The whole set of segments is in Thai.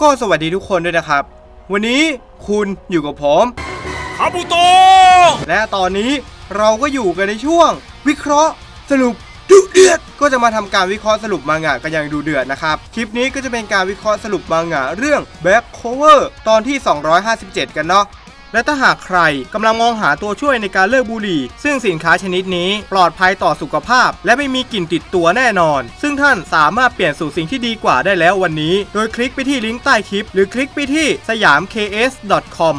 ก็สวัสดีทุกคนด้วยนะครับ วันนี้คุณอยู่กับผมคาบุโตะและตอนนี้เราก็อยู่กันในช่วง วิเคราะห์สรุปดุเดือดก็จะมาทำการวิเคราะห์สรุปมังงะกันอย่างดูเดือดนะครับ คลิปนี้ก็จะเป็นการวิเคราะห์สรุปมังงะเรื่อง Back Cover ตอนที่ 257 กันเนาะ และถ้าหากใครกำลังมองหาตัวช่วยในการเลิกบุหรี่ ซึ่งสินค้าชนิดนี้ปลอดภัยต่อสุขภาพ และไม่มีกลิ่นติดตัวแน่นอน ซึ่งท่านสามารถเปลี่ยนสู่สิ่งที่ดีกว่าได้แล้ววันนี้ โดยคลิกไปที่ลิงก์ใต้คลิป หรือคลิกไปที่สยาม ks.com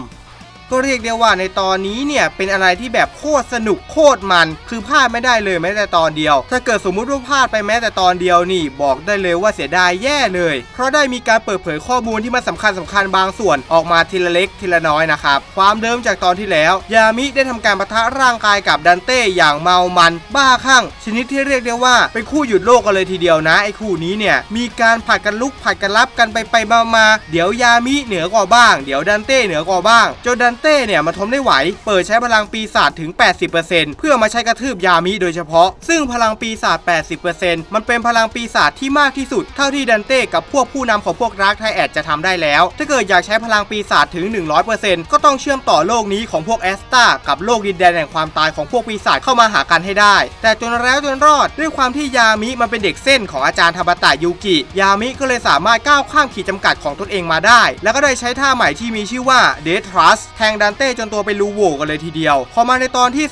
ก็เรียกได้ว่าในตอนนี้เนี่ยเป็นอะไรที่แบบโคตรสนุกโคตรมัน คือพลาดไม่ได้เลยแม้แต่ตอนเดียว ถ้าเกิดสมมุติว่าพลาดไปแม้แต่ตอนเดียวนี่บอกได้เลยว่าเสียดายแย่เลย เพราะได้มีการเปิดเผยข้อมูลที่มันสำคัญสำคัญบางส่วนออกมาทีละเล็กทีละน้อยนะครับความเดิมจากตอนที่แล้ว ยามิได้ทำการปะทะร่างกายกับดันเต้อย่างเมามัน บ้าคลั่งชนิดที่เรียกได้ว่าเป็นคู่หยุดโลกกันเลยทีเดียวนะไอ้คู่นี้เนี่ยมีการผัดกันลุกผัดกันรับกันไปไปมามาเดี๋ยวยามิเหนือกว่าบ้าง เดี๋ยวดันเต้เหนือกว่าบ้างจนดันเต้เนี่ยมันทนไม่ไหว เปิดใช้พลังปีศาจถึง 80%เพื่อมาใช้กระทืบยามิโดยเฉพาะ ซึ่งพลังปีศาจ 80%มันเป็นพลังปีศาจที่มากที่สุด เท่าที่ดันเต้กับพวกผู้นำของพวกรักไทแอดจะทำได้แล้ว ถ้าเกิดอยากใช้พลังปีศาจถึง 100%ก็ต้องเชื่อมต่อโลกนี้ของพวกแอสตากับโลกดินแดนแห่งความตายของพวกปีศาจเข้ามาหากันให้ได้ แต่จนแล้วจนรอดด้วยความที่ยามิมันเป็นเด็กเส้นของอาจารย์ทาบาตะยูกิ ยามิก็เลยสามารถก้าวข้ามขีดจำกัดของตนเองมาได้ แล้วก็ได้ใช้ท่าใหม่ที่มีชื่อว่า Death Trust แทงดันเต้จนตัวเป็นรูโหว่กันเลยทีเดียว พอมาในตอนที่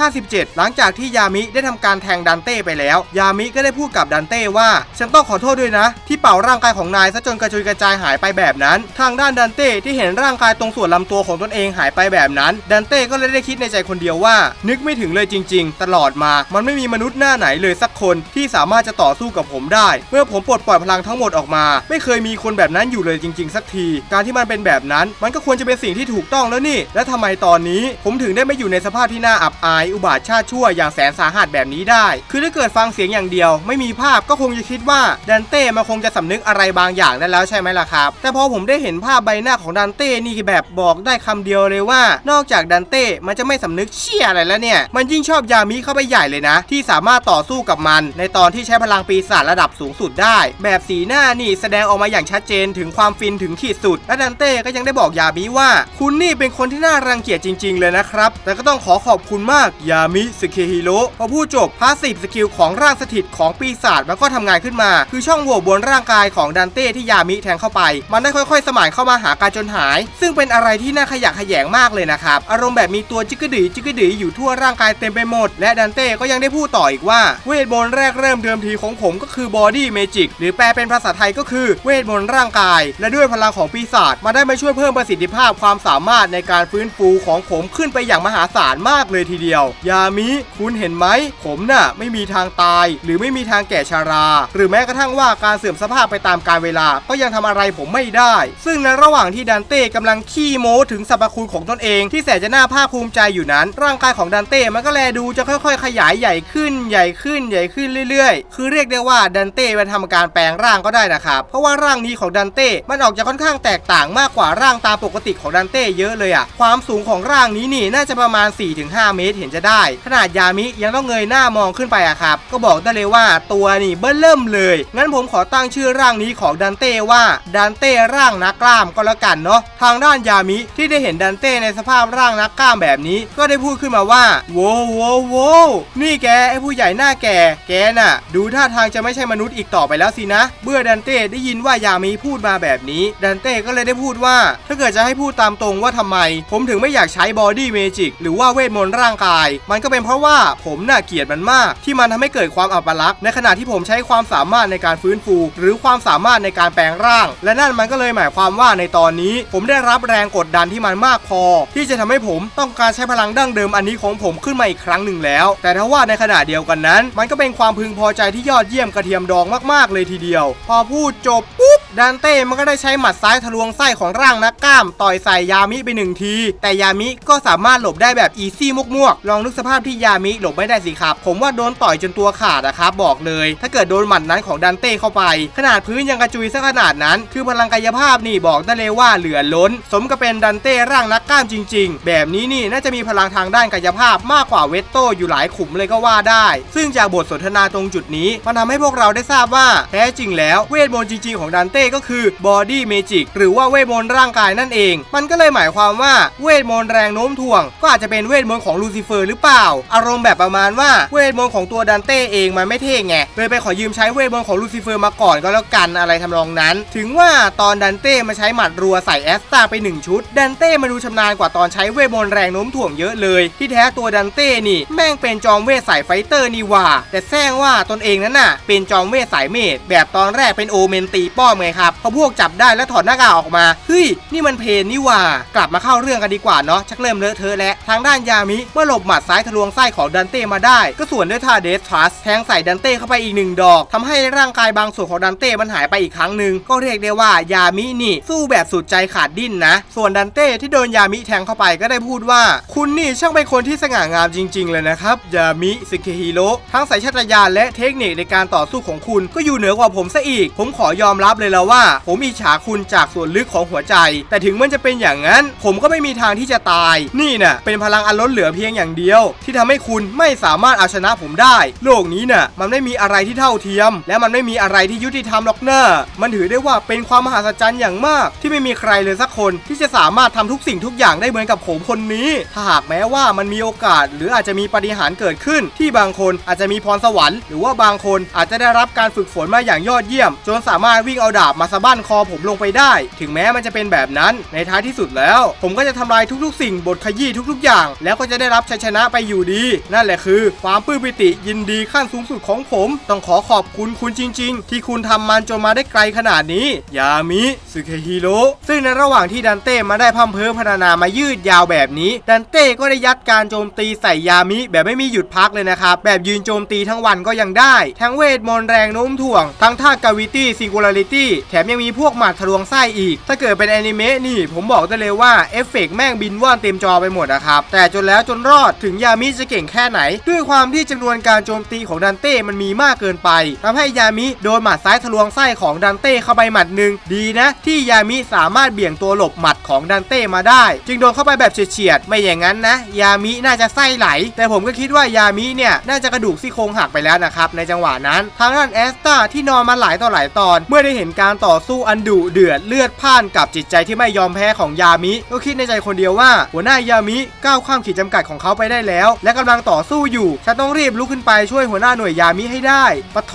257 หลังจากที่ยามิได้ทำการแทงดันเต้ไปแล้ว ยามิก็ได้พูดกับดันเต้ว่า ฉันต้องขอโทษด้วยนะ ที่เป่าร่างกายของนายซะจนกระจุยกระจายหายไปแบบนั้น ทางด้านดันเต้ที่เห็นร่างกายตรงส่วนลำตัวของตนเองหายไปแบบนั้น ดันเต้ก็เลยได้คิดในใจคนเดียวว่า นึกไม่ถึงเลยจริง ๆ ตลอดมา มันไม่มีมนุษย์หน้าไหนเลยสักคนที่สามารถจะต่อสู้กับผมได้ เมื่อผมปลดปล่อยพลังทั้งหมดออกมา ไม่เคยมีคนแบบนั้นอยู่เลยจริง ๆ สักที การที่มันเป็นแบบนั้น มันก็ควรจะเป็นสิ่งที่ถูกต้องแล้วนี่ และทำไมตอนนี้ ผมถึงได้ไม่อยู่ในสภาพที่น่าอับอาย อุบาทชาติชั่วอย่างแสนสาหัสแบบนี้ได้ คือถ้าเกิดฟังเสียงอย่างเดียว ไม่มีภาพก็คงจะคิดว่าดันเต้มันคงจะสำนึกอะไรบางอย่างนั่นแล้วใช่ไหมล่ะครับ แต่พอผมได้เห็นภาพใบหน้าของดันเต้นี่แบบบอกได้คำเดียวเลยว่า นอกจากดันเต้มันจะไม่สำนึกเชี่ยอะไรแล้วเนี่ย มันยิ่งชอบยามิเข้าไปใหญ่เลยนะ ที่สามารถต่อสู้กับมัน ในตอนที่ใช้พลังปีศาจระดับสูงสุดได้ แบบสีหน้านี่แสดงออกมาอย่างชัดเจนถึงความฟินถึงขีดสุด และดันเต้ก็ยังได้บอกยามิว่า คุณนี่เป็นคนที่น่ารังเกียจจริง ๆ เลยนะครับ แต่ก็ต้องขอขอบคุณมากยามิสเคฮิโร่พอพูดจบพาสซีฟสกิลของร่างสถิตของปีศาจมันก็ทำงานขึ้นมา คือช่องโหว่บนร่างกายของดันเต้ที่ยามิแทงเข้าไป มันได้ค่อย ๆ สมานเข้ามาหาการจนหาย ซึ่งเป็นอะไรที่น่าขยะแขยงมากเลยนะครับอารมณ์แบบมีตัวจิกกะดือจิกกะดืออยู่ทั่วร่างกายเต็มไปหมด และดันเต้ก็ยังได้พูดต่ออีกว่าเวทมนต์แรกเริ่มเดิมทีของผมก็คือบอดี้เมจิกหรือแปลเป็นภาษาไทยก็คือเวทมนต์ร่างกาย และด้วยพลังของปีศาจมาได้มาช่วยเพิ่มประสิทธิภาพความสามารถในการฟื้นฟูของผมขึ้นไปอย่างมหาศาลมากเลยทีเดียว ยามิ คุณเห็นไหม ผมน่ะไม่มีทางตาย หรือไม่มีทางแก่ชารา หรือแม้กระทั่งว่าการเสื่อมสภาพไปตามกาลเวลา ก็ยังทำอะไรผมไม่ได้ ซึ่งในระหว่างที่ดันเต้กำลังขี้โม้ถึงสรรพคุณของตนเองที่แสนจะน่าภาคภูมิใจอยู่นั้น ร่างกายของดันเต้มันก็แลดูจะค่อยๆ ขยายใหญ่ขึ้นใหญ่ขึ้นใหญ่ขึ้นเรื่อยๆ คือเรียกได้ว่าดันเต้มันทำการแปลงร่างก็ได้นะครับ เพราะว่าร่างนี้ของดันเต้มันออกจะค่อนข้างแตกต่างมากกว่าร่างตามปกติของดันเต้เยอะเลยอะความสูงของร่างนี้นี่น่าจะประมาณ 4-5 เมตรเห็นจะได้ ขนาดยามิยังต้องเงยหน้ามองขึ้นไปอะครับ ก็บอกได้เลยว่าตัวนี่เบิ้ลเริ่มเลย งั้นผมขอตั้งชื่อร่างนี้ของดันเต้ว่าดันเต้ร่างนักกล้ามก็แล้วกันเนาะทางด้านยามิที่ได้เห็นดันเต้ในสภาพร่างนักกล้ามแบบนี้ ก็ได้พูดขึ้นมาว่าโว้วโว้วโว้นี่แกไอ้ผู้ใหญ่หน้าแกแกน่ะ ดูท่าทางจะไม่ใช่มนุษย์อีกต่อไปแล้วสินะเมื่อดันเต้ได้ยินว่ายามิพูดมาแบบนี้ ดันเต้ก็เลยได้พูดว่า ถ้าเกิดจะให้พูดตามตรงว่าทำไม ผมถึงไม่อยากใช้บอดี้เมจิกหรือว่าเวทมนต์ร่างกาย มันก็เป็นเพราะว่าผมน่ะเกลียดมันมาก ที่มันทำให้เกิดความอัปลักษณ์ในขณะที่ผมใช้ความสามารถในการฟื้นฟู หรือความสามารถในการแปลงร่าง และนั่นมันก็เลยหมายความว่าในตอนนี้ ผมได้รับแรงกดดันที่มันมากพอ ที่จะทำให้ผมต้องการใช้พลังดั้งเดิมอันนี้ของผมขึ้นมาอีกครั้งหนึ่งแล้ว แต่ถ้าว่าในขณะเดียวกันนั้น มันก็เป็นความพึงพอใจที่ยอดเยี่ยมกระเทียมดองมากๆ เลยทีเดียว พอพูดจบปุ๊บดันเต้มันก็ได้ใช้หมัดซ้ายทะลวงไส้ของร่างนักกล้าม ต่อยใส่ยามิไปหนึ่งที แต่ยามิก็สามารถหลบได้แบบอีซี่มุกมวกๆลองนึกสภาพที่ยามิหลบไม่ได้สิครับ ผมว่าโดนต่อยจนตัวขาดอะครับบอกเลย ถ้าเกิดโดนหมัดนั้นของดันเต้เข้าไป ขนาดพื้นยังกระจุยซะขนาดนั้น คือพลังกายภาพนี่บอกได้เลยว่าเหลือล้น สมกับเป็นดันเต้ร่างนักกล้ามจริง ๆ แบบนี้นี่น่าจะมีพลังทางด้านกายภาพมากกว่าเวตโตอยู่หลายขุมเลยก็ว่าได้ ซึ่งจากบทสนทนาตรงจุดนี้มันทำให้พวกเราได้ทราบว่าแท้จริงแล้วเวทมนต์จริง ๆ ของดันเต้ต้ก็คือบอดี้เมจิกหรือว่าเวทมนต์ร่างกายนั่นเอง มันก็เลยหมายความว่าเวทมนต์แรงโน้มถ่วง ก็อาจจะเป็นเวทมนต์ของลูซิเฟอร์หรือเปล่า อารมณ์แบบประมาณว่าเวทมนต์ของตัวดันเต้เองมันไม่เท่ไงเลยไปขอยืมใช้เวทมนต์ของลูซิเฟอร์มาก่อนก็แล้วกันอะไรทำนองนั้น ถึงว่าตอนดันเต้มาใช้หมัดรัวใส่แอสตาไปหนึ่งชุด ดันเต้มาดูชำนาญกว่าตอนใช้เวทมนต์แรงโน้มถ่วงเยอะเลย ที่แท้ตัวดันเต้นี่แม่งเป็นจอมเวทสายไฟเตอร์นี่ว่า แต่แซงว่าตนเองนั้นน่ะ เป็นจอมเวทสายเมดแบบตอนแรกเป็นโอเมนตีป้อมไงครับพอพวกจับได้แล้วถอดหน้ากากออกมาเฮ้ยนี่มันเพนนี่ว่ากลับมาเข้าเรื่องกันดีกว่าเนาะชักเริ่มเลอะเทอะแล้วทางด้านยามิเมื่อหลบหมัดซ้ายทะลวงไส้ของดันเต้มาได้ ก็สวนด้วยท่าเดสทรัสแทงใส่ดันเต้เข้าไปอีกหนึ่งดอกทำให้ร่างกายบางส่วนของดันเต้มันหายไปอีกครั้งหนึ่งก็เรียกได้ว่ายามินี่สู้แบบสุดใจขาดดิ้นนะ ส่วนดันเต้ที่โดนยามิแทงเข้าไปก็ได้พูดว่า คุณนี่ช่างเป็นคนที่สง่างามจริง ๆ เลยนะครับยามิซึเคฮิโร่ทั้งสายชาตญาณและเทคนิคในการต่อสู้ของคุณก็อยู่เหนือกว่าผมซะอีก ผมขอยอมรับเลยแล้วว่า ผมอิจฉาคุณจากส่วนลึกของหัวใจ แต่ถึงมันจะเป็นอย่างนั้นผมก็ไม่มีทางที่จะตาย นี่น่ะเป็นพลังอันล้นเหลือเพียงอย่างเดียว ที่ทำให้คุณไม่สามารถเอาชนะผมได้ โลกนี้น่ะมันไม่มีอะไรที่เท่าเทียม และมันไม่มีอะไรที่ยุติธรรมหรอกเนอะมันถือได้ว่าเป็นความมหัศจรรย์อย่างมาก ที่ไม่มีใครเลยสักคนที่จะสามารถทำทุกสิ่งทุกอย่างได้เหมือนกับผมคนนี้ ถ้าหากแม้ว่ามันมีโอกาส หรืออาจจะมีปาฏิหารย์เกิดขึ้น ที่บางคนอาจจะมีพรสวรรค์ หรือว่าบางคนอาจจะได้รับการฝึกฝนมาอย่างยอดเยี่ยม จนสามารถวิ่งเอาดาบมาสะบั้นคอผมลงไปได้ ถึงแม้มันจะเป็นแบบนั้นในท้ายที่สุดแล้วผมก็จะทำลายทุกๆ สิ่งบทขยี้ทุกๆ อย่าง แล้วก็จะได้รับชัยชนะไปอยู่ดี นั่นแหละคือ ความปลื้มปิติยินดีขั้นสูงสุดของผม ต้องขอขอบคุณคุณจริง ๆ ที่คุณทำมันจนมาได้ไกลขนาดนี้ ยามิสึเคฮิโร่ซึ่งในระหว่างที่ดันเต้มาได้พัมเพอพัฒนามายืดยาวแบบนี้ ดันเต้ก็ได้ยัดการโจมตีใส่ยามิแบบไม่มีหยุดพักเลยนะครับ แบบยืนโจมตีทั้งวันก็ยังได้ ทั้งเวทมนต์แรงโน้มถ่วง ทั้งท่ากาวิตี้ซิงคูลาริตี้แถมยังมีพวกหมัดทะลวงไส้อีก ถ้าเกิดเป็นแอนิเมะนี่ผมบอกได้เลยว่าเอฟเฟกต์แม่งบินว่อนเต็มจอไปหมดนะครับ แต่จนแล้วจนรอดถึงยามิจะเก่งแค่ไหน ด้วยความที่จำนวนการโจมตีของดันเต้มันมีมากเกินไปทำให้ยามิโดนหมัดซ้ายทะลวงไส้ของดันเต้เข้าไปหมัดหนึ่งดีนะ ที่ยามิสามารถเบี่ยงตัวหลบหมัดของดันเต้มาได้ จึงโดนเข้าไปแบบเฉียดๆไม่อย่างนั้นนะ ยามิน่าจะไส้ไหล แต่ผมก็คิดว่ายามิเนี่ยน่าจะกระดูกซี่โครงหักไปแล้วนะครับในจังหวะนั้น ทางด้านแอสตาที่นอนมาหลายต่อหลายตอน เมื่อได้เห็นการต่อสู้อันดุเดือดเลือดพ่านกับจิตใจที่ไม่ยอมแพ้ของยามิก็คิดในใจคนเดียวว่า หัวหน้ายามิก้าวข้ามขีดจำกัดของเขาไปได้แล้ว และกำลังต่อสู้อยู่ ฉันต้องรีบลุกขึ้นไปช่วยหัวหน้าหน่วยยามิให้ได้ปะโท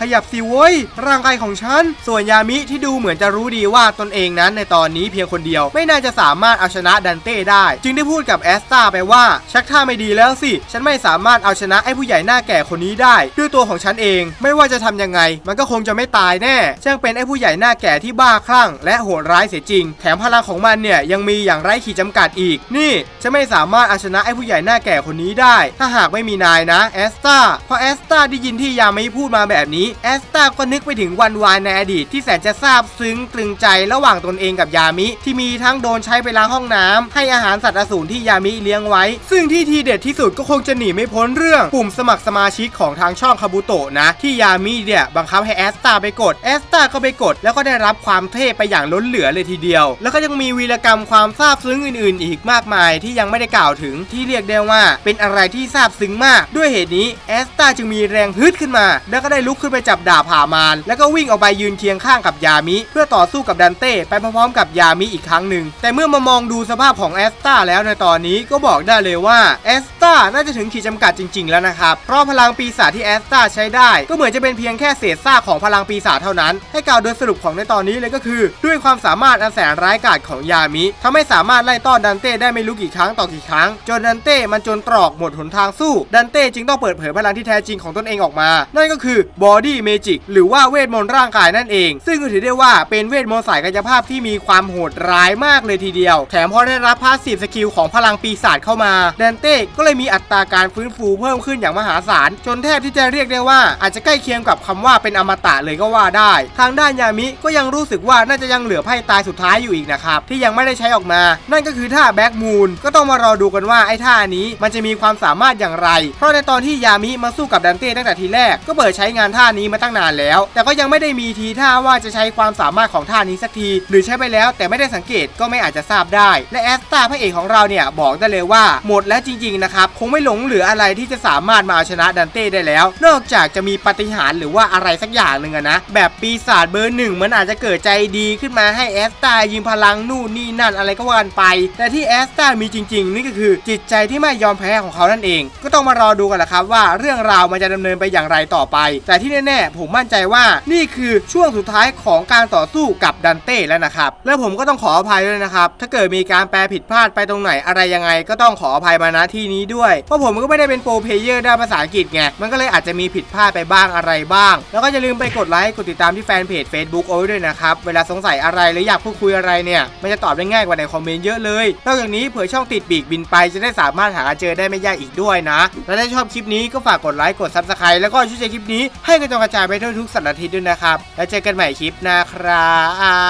ขยับสิเว้ย ร่างกายของฉัน ส่วนยามิที่ดูเหมือนจะรู้ดีว่าตนเองนั้นในตอนนี้เพียงคนเดียว ไม่น่าจะสามารถเอาชนะดันเต้ได้ จึงได้พูดกับแอสตาไปว่า ชักท่าไม่ดีแล้วสิ ฉันไม่สามารถเอาชนะไอ้ผู้ใหญ่หน้าแก่คนนี้ได้ ด้วยตัวของฉันเอง ไม่ว่าจะทำยังไง มันก็คงจะไม่ตายแน่ช่างเป็นไอ้ผู้ใหญ่หน้าแก่ที่บ้าคลั่ง และโหดร้ายเสียจริง แถมพลังของมันเนี่ยยังมีอย่างไร้ขีดจำกัดอีก นี่ฉันไม่สามารถเอาชนะไอ้ผู้ใหญ่หน้าแก่คนนี้ได้ ถ้าหากไม่มีนายนะแอสตาพอแอสตาได้ยินที่ยามิพูดมาแบบนี้แอสตาก็นึกไปถึงวันวานในอดีตที่แสนจะซาบซึ้งตรึงใจระหว่างตนเองกับยามิ ที่มีทั้งโดนใช้ไปล้างห้องน้ำให้อาหารสัตว์อสูรที่ยามิเลี้ยงไว้ ซึ่งที่ทีเด็ดที่สุดก็คงจะหนีไม่พ้นเรื่อง ปุ่มสมัครสมาชิกของทางช่องคาบุโตะนะ ที่ยามิเนี่ยบังคับให้แอสตาไปกดแอสตาก็ไปกด แล้วก็ได้รับความเท่ไปอย่างล้นเหลือเลยทีเดียว แล้วก็ยังมีวีรกรรมความซาบซึ้งอื่นๆ อีกมากมายที่ยังไม่ได้กล่าวถึงที่เรียกได้ว่า เป็นอะไรที่ซาบซึ้งมาก ด้วยเหตุนี้แอสตาจึงมีแรงฮึดขึ้นมา แล้วก็ได้ลุกขึ้นไปจับดาบผ่ามารแล้วก็วิ่งออกไปยืนเคียงข้างกับยามิ เพื่อต่อสู้กับดันเต้ไปพร้อมๆกับยามิอีกครั้งหนึ่งแต่เมื่อมามองดูสภาพของแอสตาแล้วในตอนนี้ก็บอกได้เลยว่าแอสตาน่าจะถึงขีดจำกัดจริง ๆ แล้วนะครับเพราะพลังปีศาจที่แอสตาใช้ได้ ก็เหมือนจะเป็นเพียงแค่เศษซากของพลังปีศาจเท่านั้น ให้กล่าวโดยสรุปของในตอนนี้เลยก็คือ ด้วยความสามารถอันแสนร้ายกาจของยามิทำให้สามารถไล่ต้อนดันเต้ได้ไม่รู้กี่ครั้งต่อกี่ครั้ง จนดันเต้มันจนตรอกหมดหนทางสู้ ดันเต้จึงต้องเปิดเผยพลังที่แท้จริงของตนเองออกมา นั่นก็คือบอดี้เมจิกหรือว่าเวทมนต์ร่างกายนั่นเอง ซึ่งถือได้ว่าเป็นเวทมนต์สายกายภาพที่มีความโหดร้ายมากเลยทีเดียว แถมพอได้รับพาสซีฟสกิลของพลังปีศาจเข้ามาดันเต้ก็เลยมีอัตราการฟื้นฟูเพิ่มขึ้นอย่างมหาศาล จนแทบที่จะเรียกได้ว่าอาจจะใกล้เคียงกับคำว่าเป็นอมตะเลยก็ว่าได้ ทางด้านยามิก็ยังรู้สึกว่าน่าจะยังเหลือไพ่ตายสุดท้ายอยู่อีกนะครับที่ยังไม่ได้ใช้ออกมา นั่นก็คือท่าแบ็กมูนก็ต้องมารอดูกันว่าไอ้ท่านี้มันจะมีความสามารถอย่างไร เพราะในตอนที่ยามิมาสู้กับดันเต้ตั้งแต่ทีแรกก็เปิดใช้งานท่านี้มาตั้งนานแล้ว แต่ก็ยังไม่ได้มีทีท่าว่าจะใช้ความสามารถของท่านี้สักที หรือใช้ไปแล้วแต่ไม่ได้สังเกตก็ไม่อาจจะทราบได้ และแอสตาพระเอกของเราเนี่ยบอกได้เลยว่าหมดแล้วจริงๆนะครับคงไม่หลงเหลืออะไรที่จะสามารถมาเอาชนะดันเต้ได้แล้ว นอกจากจะมีปาฏิหารย์หรือว่าอะไรสักอย่างหนึ่งนะแบบปีศาจเบอร์หนึ่งมันอาจจะเกิดใจดีขึ้นมาให้แอสตายืมพลังนู่นนี่นั่นอะไรไรก็ว่ากันไป แต่ที่แอสตามีจริง ๆ นี่ก็คือจิตใจที่ไม่ยอมแพ้ของเขานั่นเอง ก็ต้องมารอดูกันแหละครับว่าเรื่องราวมันจะดำเนินไปอย่างไรต่อไป แต่ที่แน่ๆผมมั่นใจว่านี่คือช่วงสุดท้ายของการต่อสู้กับดันเต้แล้วนะครับแล้วผมก็ต้องขออภัยด้วยนะครับถ้าเกิดมีการแปลผิดพลาดไปตรงไหนอะไรยังไง ก็ต้องขออภัยมาณที่นี้ด้วยเพราะผมก็ไม่ได้เป็นโปรเพเยอร์ด้านภาษาอังกฤษไงมันก็เลยอาจจะมีผิดพลาดไปบ้างอะไรบ้าง แล้วก็อย่าลืมไปกดไลค์กดติดตามที่แฟนเพจ Facebook เอาไว้ด้วยนะครับเวลาสงสัยอะไรหรืออยากพูดคุยอะไรเนี่ยมันจะตอบได้ง่ายกว่าในคอมเมนต์เยอะเลย นอกจากนี้เผื่อช่องติดปีกบินไปจะได้สามารถหาเจอได้ไม่ยากอีกด้วยนะ และถ้าชอบคลิปนี้ก็ฝากกดไลค์กดซับสไครต์แล้วก็ช่วยแชร์คลิปนี้ให้กระจายกระจายไปทั่วทุกสัปดาห์ทิตย์ด้วยนะครับ แล้วเจอกันใหม่คลิปหน้าครั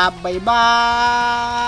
บบ๊ายบาย